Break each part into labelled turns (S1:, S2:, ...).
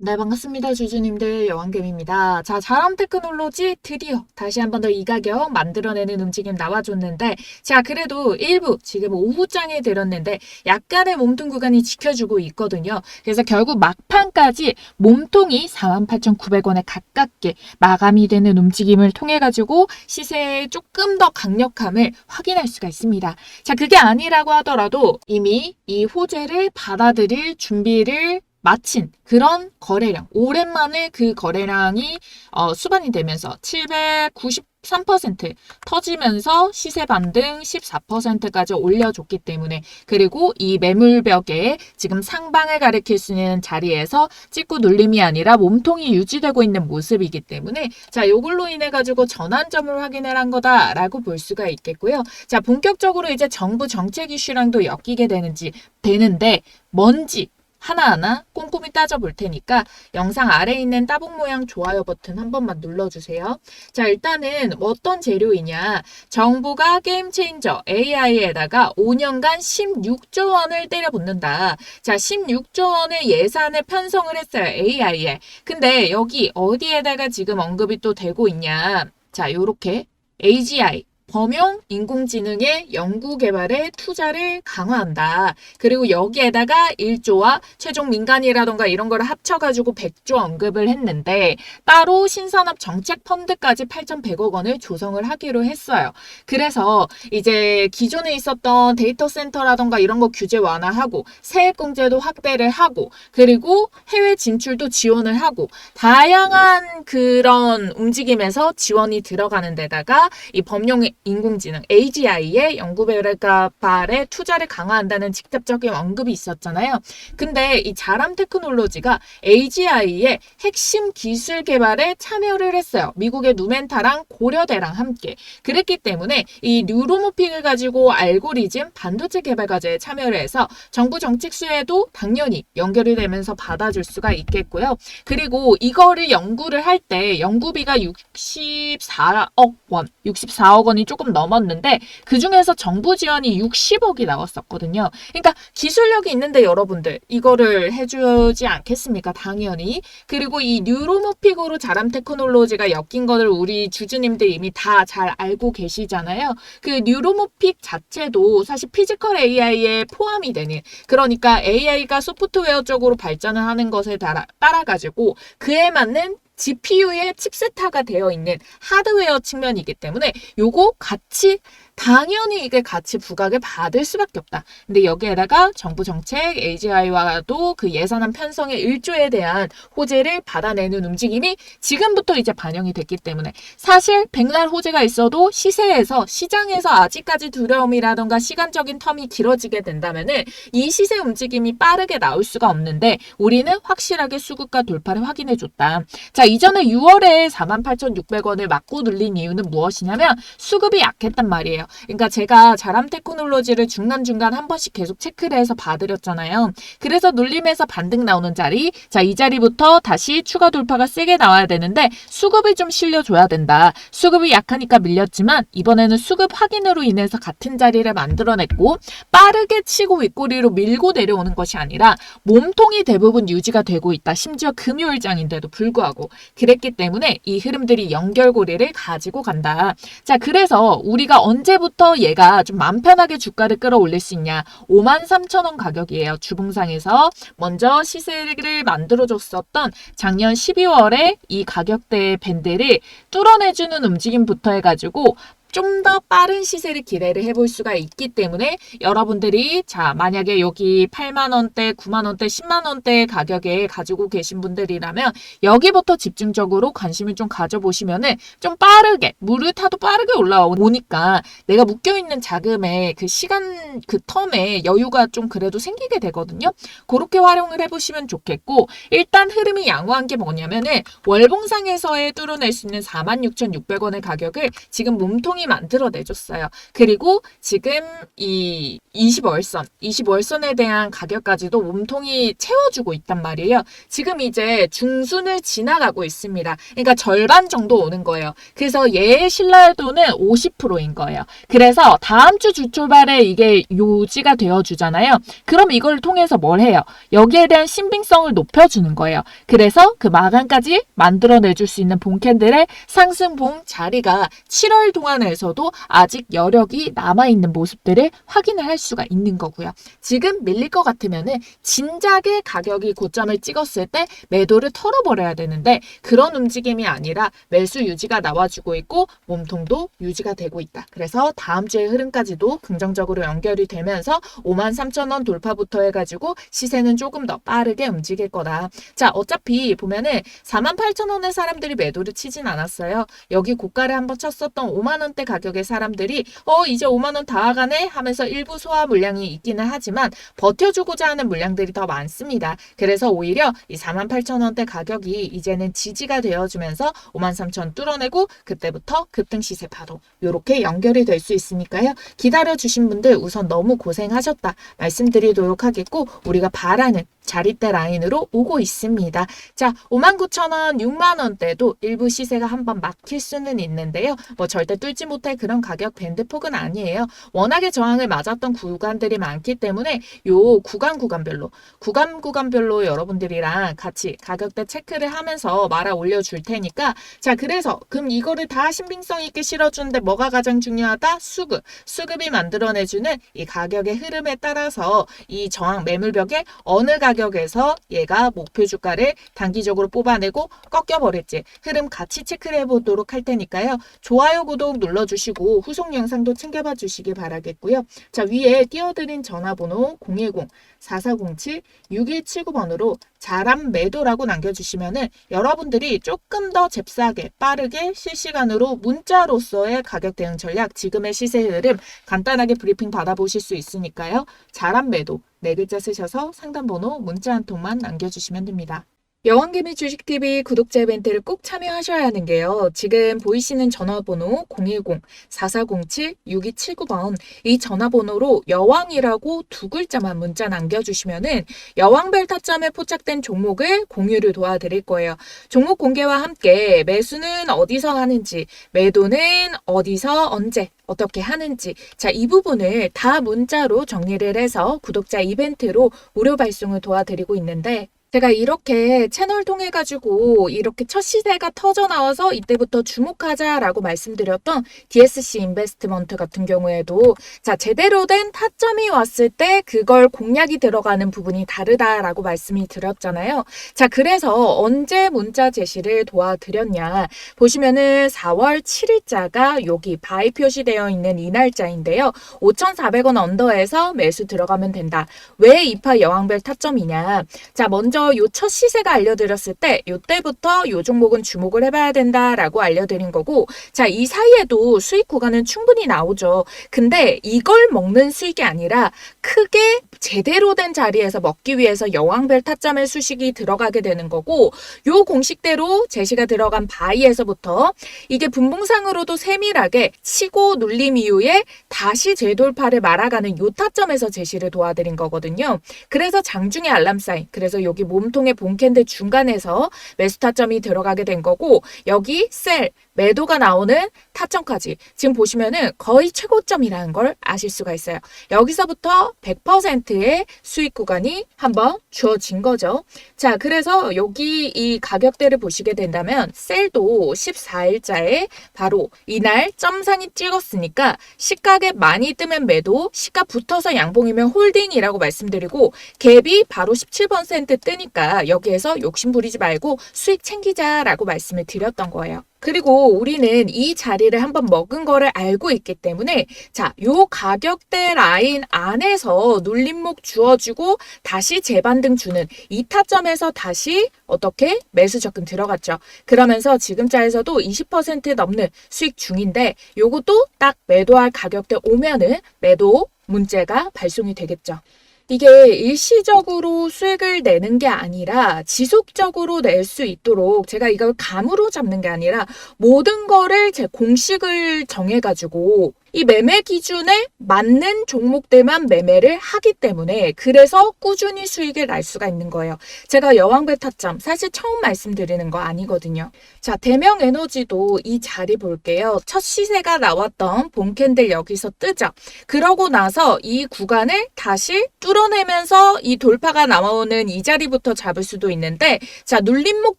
S1: 네, 반갑습니다. 주주님들 여왕gem입니다. 자, 자람 테크놀로지 드디어 다시 한 번 더 이 가격 만들어내는 움직임 나와줬는데, 자, 그래도 일부 지금 오후장에 들었는데 약간의 몸통 구간이 지켜주고 있거든요. 그래서 결국 막판까지 몸통이 48,900원에 가깝게 마감이 되는 움직임을 통해 가지고 시세의 조금 더 강력함을 확인할 수가 있습니다. 자, 그게 아니라고 하더라도 이미 이 호재를 받아들일 준비를 마친 그런 거래량, 오랜만에 그 거래량이 어, 수반이 되면서 793% 터지면서 시세 반등 14%까지 올려줬기 때문에 그리고 이 매물벽에 지금 상방을 가리킬 수 있는 자리에서 찍고 눌림이 아니라 몸통이 유지되고 있는 모습이기 때문에 자, 요걸로 인해 가지고 전환점을 확인을 한 거다라고 볼 수가 있겠고요. 자, 본격적으로 이제 정부 정책 이슈랑도 엮이게 되는지 되는데 뭔지 하나하나 꼼꼼히 따져볼 테니까 영상 아래에 있는 따봉 모양 좋아요 버튼 한 번만 눌러주세요. 자, 일단은 어떤 재료이냐. 정부가 게임 체인저 AI에다가 5년간 16조 원을 때려붓는다. 자, 16조 원의 예산을 편성을 했어요. AI에. 근데 여기 어디에다가 지금 언급이 또 되고 있냐. 자, 요렇게 AGI 범용 인공지능의 연구 개발에 투자를 강화한다. 그리고 여기에다가 1조와 최종 민간이라던가 이런 거를 합쳐가지고 100조 언급을 했는데 따로 신산업 정책 펀드까지 8,100억 원을 조성을 하기로 했어요. 그래서 이제 기존에 있었던 데이터 센터라던가 이런 거 규제 완화하고 세액 공제도 확대를 하고 그리고 해외 진출도 지원을 하고 다양한 그런 움직임에서 지원이 들어가는 데다가 이 범용 인공지능 AGI의 연구개발에 투자를 강화한다는 직접적인 언급이 있었잖아요. 근데 이 자람 테크놀로지가 AGI의 핵심 기술 개발에 참여를 했어요. 미국의 누멘타랑 고려대랑 함께. 그랬기 때문에 이 뉴로모픽을 가지고 알고리즘 반도체 개발 과제에 참여를 해서 정부 정책 수에도 당연히 연결이 되면서 받아줄 수가 있겠고요. 그리고 이거를 연구를 할 때 연구비가 64억 원, 64억 원이 조금 넘었는데 그 중에서 정부 지원이 60억이 나왔었거든요. 그러니까 기술력이 있는데 여러분들 이거를 해주지 않겠습니까? 당연히. 그리고 이 뉴로모픽으로 자람 테크놀로지가 엮인 거를 우리 주주님들 이미 다 잘 알고 계시잖아요. 그 뉴로모픽 자체도 사실 피지컬 AI에 포함이 되는 그러니까 AI가 소프트웨어 쪽으로 발전을 하는 것에 따라 따라가지고 그에 맞는 GPU에 칩셋화가 되어 있는 하드웨어 측면이기 때문에 요거 같이 당연히 이게 같이 부각을 받을 수밖에 없다. 근데 여기에다가 정부 정책 AGI와도 그 예산안 편성의 일조에 대한 호재를 받아내는 움직임이 지금부터 이제 반영이 됐기 때문에 사실 백날 호재가 있어도 시세에서 시장에서 아직까지 두려움이라던가 시간적인 텀이 길어지게 된다면은 이 시세 움직임이 빠르게 나올 수가 없는데 우리는 확실하게 수급가 돌파를 확인해 줬다. 자, 이전에 6월에 48,600원을 맞고 눌린 이유는 무엇이냐면 수급이 약했단 말이에요. 그러니까 제가 자람 테크놀로지를 중간중간 한 번씩 계속 체크를 해서 봐드렸잖아요. 그래서 눌림에서 반등 나오는 자리, 자, 이 자리부터 다시 추가 돌파가 세게 나와야 되는데 수급이 좀 실려줘야 된다. 수급이 약하니까 밀렸지만 이번에는 수급 확인으로 인해서 같은 자리를 만들어냈고 빠르게 치고 윗꼬리로 밀고 내려오는 것이 아니라 몸통이 대부분 유지가 되고 있다. 심지어 금요일장인데도 불구하고 그랬기 때문에 이 흐름들이 연결고리를 가지고 간다. 자, 그래서 우리가 언제 부터 얘가 좀 마음 편하게 주가를 끌어올릴 수 있냐? 53,000원 가격이에요. 주봉상에서 먼저 시세를 만들어줬었던 작년 12월에 이 가격대 밴드를 뚫어내주는 움직임부터 해가지고 좀 더 빠른 시세를 기대를 해볼 수가 있기 때문에 여러분들이 자 만약에 여기 8만 원대, 9만 원대, 10만 원대 가격에 가지고 계신 분들이라면 여기부터 집중적으로 관심을 좀 가져보시면은 좀 빠르게 물을 타도 빠르게 올라오니까 내가 묶여 있는 자금에 그 시간 그 텀에 여유가 좀 그래도 생기게 되거든요. 그렇게 활용을 해보시면 좋겠고 일단 흐름이 양호한 게 뭐냐면은 월봉상에서의 뚫어낼 수 있는 46,600원의 가격을 지금 몸통이 만들어 내줬어요. 그리고 지금 이 20월선, 20월선에 대한 가격까지도 몸통이 채워주고 있단 말이에요. 지금 이제 중순을 지나가고 있습니다. 그러니까 절반 정도 오는 거예요. 그래서 얘의 신뢰도는 50%인 거예요. 그래서 다음 주 주출발에 이게 요지가 되어주잖아요. 그럼 이걸 통해서 뭘 해요? 여기에 대한 신빙성을 높여주는 거예요. 그래서 그 마감까지 만들어내줄 수 있는 본캔들의 상승봉 자리가 7월 동안에 서도 아직 여력이 남아있는 모습들을 확인을 할 수가 있는 거고요. 지금 밀릴 것 같으면은 진작에 가격이 고점을 찍었을 때 매도를 털어버려야 되는데 그런 움직임이 아니라 매수 유지가 나와주고 있고 몸통도 유지가 되고 있다. 그래서 다음 주의 흐름까지도 긍정적으로 연결이 되면서 5만 3천 원 돌파부터 해가지고 시세는 조금 더 빠르게 움직일 거다. 자, 어차피 보면은 4만 8천 원의 사람들이 매도를 치진 않았어요. 여기 고가를 한번 쳤었던 5만 원대 가격의 사람들이 어 이제 5만 원 다 가네 하면서 일부 소화 물량이 있기는 하지만 버텨주고자 하는 물량들이 더 많습니다. 그래서 오히려 이 4만 8천 원대 가격이 이제는 지지가 되어주면서 5만 3천 뚫어내고 그때부터 급등 시세 파도 이렇게 연결이 될 수 있으니까요. 기다려 주신 분들 우선 너무 고생하셨다 말씀드리도록 하겠고 우리가 바라는 자리대 라인으로 오고 있습니다. 자, 59,000원, 6만원대도 일부 시세가 한번 막힐 수는 있는데요. 뭐 절대 뚫지 못할 그런 가격 밴드 폭은 아니에요. 워낙에 저항을 맞았던 구간들이 많기 때문에 요 구간 구간별로, 구간 구간별로 여러분들이랑 같이 가격대 체크를 하면서 말아 올려줄 테니까 자, 그래서 그럼 이거를 다 신빙성 있게 실어주는데 뭐가 가장 중요하다? 수급. 수급이 만들어내주는 이 가격의 흐름에 따라서 이 저항 매물벽에 어느 가격 가격에서 얘가 목표 주가를 단기적으로 뽑아내고 꺾여버릴지 흐름 같이 체크를 해보도록 할 테니까요. 좋아요, 구독 눌러주시고 후속 영상도 챙겨봐 주시기 바라겠고요. 자 위에 띄워드린 전화번호 010-4407-6179번으로 자람 매도라고 남겨주시면은 여러분들이 조금 더 잽싸게 빠르게 실시간으로 문자로서의 가격 대응 전략 지금의 시세 흐름 간단하게 브리핑 받아보실 수 있으니까요. 자람 매도 네 글자 쓰셔서 상담번호 문자 한 통만 남겨주시면 됩니다. 여왕개미 주식TV 구독자 이벤트를 꼭 참여하셔야 하는 게요. 지금 보이시는 전화번호 010-4407-6279번 이 전화번호로 여왕이라고 두 글자만 문자 남겨주시면은 여왕별 타점에 포착된 종목을 공유를 도와드릴 거예요. 종목 공개와 함께 매수는 어디서 하는지, 매도는 어디서 언제 어떻게 하는지 자 이 부분을 다 문자로 정리를 해서 구독자 이벤트로 무료 발송을 도와드리고 있는데 제가 이렇게 채널 통해 가지고 이렇게 첫 시세가 터져 나와서 이때부터 주목하자라고 말씀드렸던 DSC 인베스트먼트 같은 경우에도 자 제대로 된 타점이 왔을 때 그걸 공략이 들어가는 부분이 다르다라고 말씀이 드렸잖아요. 자 그래서 언제 문자 제시를 도와드렸냐 보시면은 4월 7일자가 여기 바이 표시되어 있는 이 날짜인데요. 5,400원 언더에서 매수 들어가면 된다. 왜 이파 여왕별 타점이냐? 자 먼저 먼저 요 첫 시세가 알려드렸을 때 요때부터 요 종목은 주목을 해봐야 된다라고 알려드린 거고 자 이 사이에도 수익 구간은 충분히 나오죠. 근데 이걸 먹는 수익이 아니라 크게 제대로 된 자리에서 먹기 위해서 여왕별 타점의 수식이 들어가게 되는 거고 요 공식대로 제시가 들어간 바이에서부터 이게 분봉상으로도 세밀하게 치고 눌림 이후에 다시 재돌파를 말아가는 요 타점에서 제시를 도와드린 거거든요. 그래서 장중의 알람 사인 그래서 여기 몸통의 본캔들 중간에서 매수 타점이 들어가게 된 거고 여기 셀 매도가 나오는 타점까지 지금 보시면은 거의 최고점이라는 걸 아실 수가 있어요. 여기서부터 100%의 수익 구간이 한번 주어진 거죠. 자, 그래서 여기 이 가격대를 보시게 된다면 셀도 14일자에 바로 이날 점상이 찍었으니까 시가에 많이 뜨면 매도, 시가 붙어서 양봉이면 홀딩이라고 말씀드리고 갭이 바로 17% 뜨니까 여기에서 욕심 부리지 말고 수익 챙기자라고 말씀을 드렸던 거예요. 그리고 우리는 이 자리를 한번 먹은 거를 알고 있기 때문에 자, 요 가격대 라인 안에서 눌림목 주어주고 다시 재반등 주는 이 타점에서 다시 어떻게 매수 접근 들어갔죠. 그러면서 지금자에서도 20% 넘는 수익 중인데 요것도 딱 매도할 가격대 오면은 매도 문제가 발송이 되겠죠. 이게 일시적으로 수익을 내는 게 아니라 지속적으로 낼 수 있도록 제가 이걸 감으로 잡는 게 아니라 모든 거를 제 공식을 정해가지고 이 매매 기준에 맞는 종목들만 매매를 하기 때문에 그래서 꾸준히 수익을 날 수가 있는 거예요. 제가 여왕배 타점 사실 처음 말씀드리는 거 아니거든요. 자, 대명 에너지도 이 자리 볼게요. 첫 시세가 나왔던 봄캔들 여기서 뜨죠. 그러고 나서 이 구간을 다시 뚫어내면서 이 돌파가 나오는 이 자리부터 잡을 수도 있는데 자, 눌림목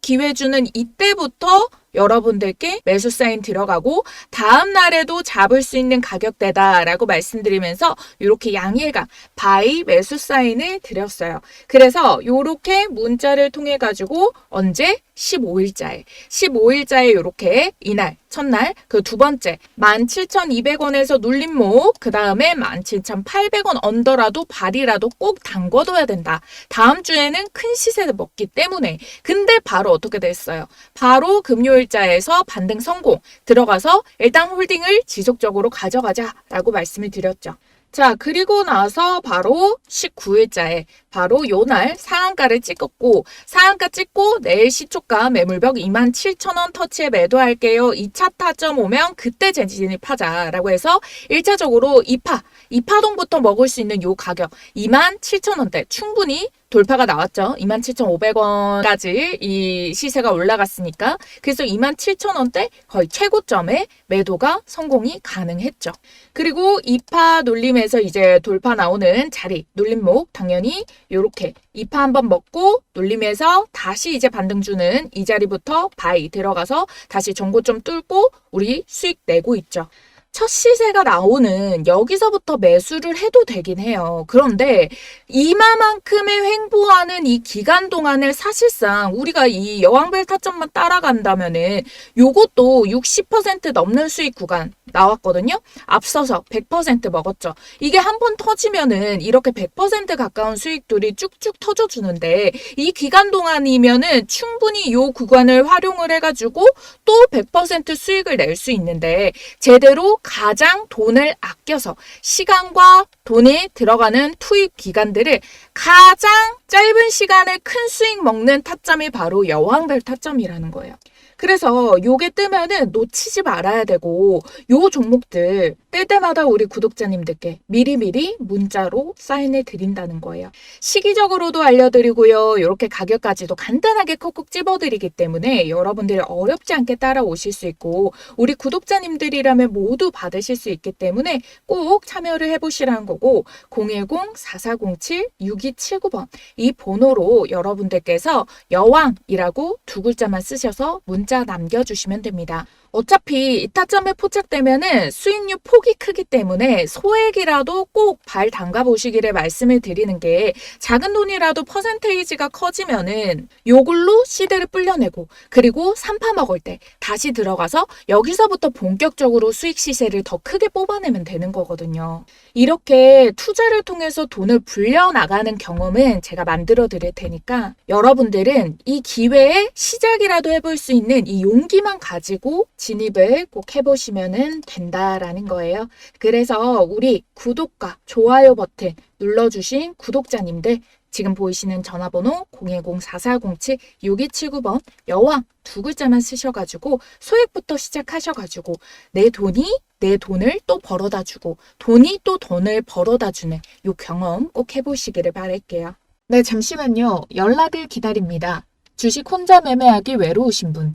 S1: 기회 주는 이때부터 여러분들께 매수 사인 들어가고 다음 날에도 잡을 수 있는 가격대다라고 말씀드리면서 이렇게 양일간 바이 매수 사인을 드렸어요. 그래서 이렇게 문자를 통해 가지고 언제 15일자에 15일자에 이렇게 이날 첫날 그 두 번째 17,200원에서 눌림목 그 다음에 17,800원 언더라도 발이라도 꼭 담궈둬야 된다. 다음 주에는 큰 시세를 먹기 때문에 근데 바로 어떻게 됐어요? 바로 금요일자에서 반등 성공 들어가서 일단 홀딩을 지속적으로 가져가자라고 말씀을 드렸죠. 자, 그리고 나서 바로 19일자에 바로 요날 상한가를 찍었고 상한가 찍고 내일 시초가 매물벽 27,000원 터치에 매도할게요. 2차 타점 오면 그때 재진입하자라고 해서 1차적으로 2파, 2파동부터 먹을 수 있는 요 가격 27,000원대 충분히 돌파가 나왔죠. 27,500원까지 이 시세가 올라갔으니까. 그래서 27,000원대 거의 최고점에 매도가 성공이 가능했죠. 그리고 2파 놀림에서 이제 돌파 나오는 자리, 놀림목 당연히 요렇게 2파 한번 먹고 놀림에서 다시 이제 반등 주는 이 자리부터 바이 들어가서 다시 정고점 뚫고 우리 수익 내고 있죠. 첫 시세가 나오는 여기서부터 매수를 해도 되긴 해요. 그런데 이마만큼의 횡보하는 이 기간 동안을 사실상 우리가 이 여왕벨 타점만 따라간다면은 요것도 60% 넘는 수익 구간 나왔거든요. 앞서서 100% 먹었죠. 이게 한 번 터지면은 이렇게 100% 가까운 수익들이 쭉쭉 터져 주는데 이 기간 동안이면은 충분히 요 구간을 활용을 해 가지고 또 100% 수익을 낼 수 있는데 제대로 가장 돈을 아껴서 시간과 돈이 들어가는 투입 기간들을 가장 짧은 시간에 큰 수익 먹는 타점이 바로 여왕별 타점이라는 거예요. 그래서 요게 뜨면은 놓치지 말아야 되고 요 종목들 뜰 때마다 우리 구독자님들께 미리미리 문자로 사인을 드린다는 거예요. 시기적으로도 알려드리고요. 이렇게 가격까지도 간단하게 콕콕 찝어드리기 때문에 여러분들이 어렵지 않게 따라오실 수 있고 우리 구독자님들이라면 모두 받으실 수 있기 때문에 꼭 참여를 해보시라는 거고 010-4407-6279번 이 번호로 여러분들께서 여왕이라고 두 글자만 쓰셔서 문자 남겨주시면 됩니다. 어차피 이 타점에 포착되면은 수익률 폭이 크기 때문에 소액이라도 꼭 발 담가 보시기를 말씀을 드리는 게 작은 돈이라도 퍼센테이지가 커지면은 요걸로 시대를 불려내고 그리고 산파 먹을 때 다시 들어가서 여기서부터 본격적으로 수익 시세를 더 크게 뽑아내면 되는 거거든요. 이렇게 투자를 통해서 돈을 불려 나가는 경험은 제가 만들어 드릴 테니까 여러분들은 이 기회에 시작이라도 해볼 수 있는 이 용기만 가지고 진입을 꼭 해보시면 된다라는 거예요. 그래서 우리 구독과 좋아요 버튼 눌러주신 구독자님들 지금 보이시는 전화번호 010-4407-6279번 여왕 두 글자만 쓰셔가지고 소액부터 시작하셔가지고 내 돈이 내 돈을 또 벌어다 주고 돈이 또 돈을 벌어다 주는 요 경험 꼭 해보시기를 바랄게요. 네, 잠시만요. 연락을 기다립니다. 주식 혼자 매매하기 외로우신 분,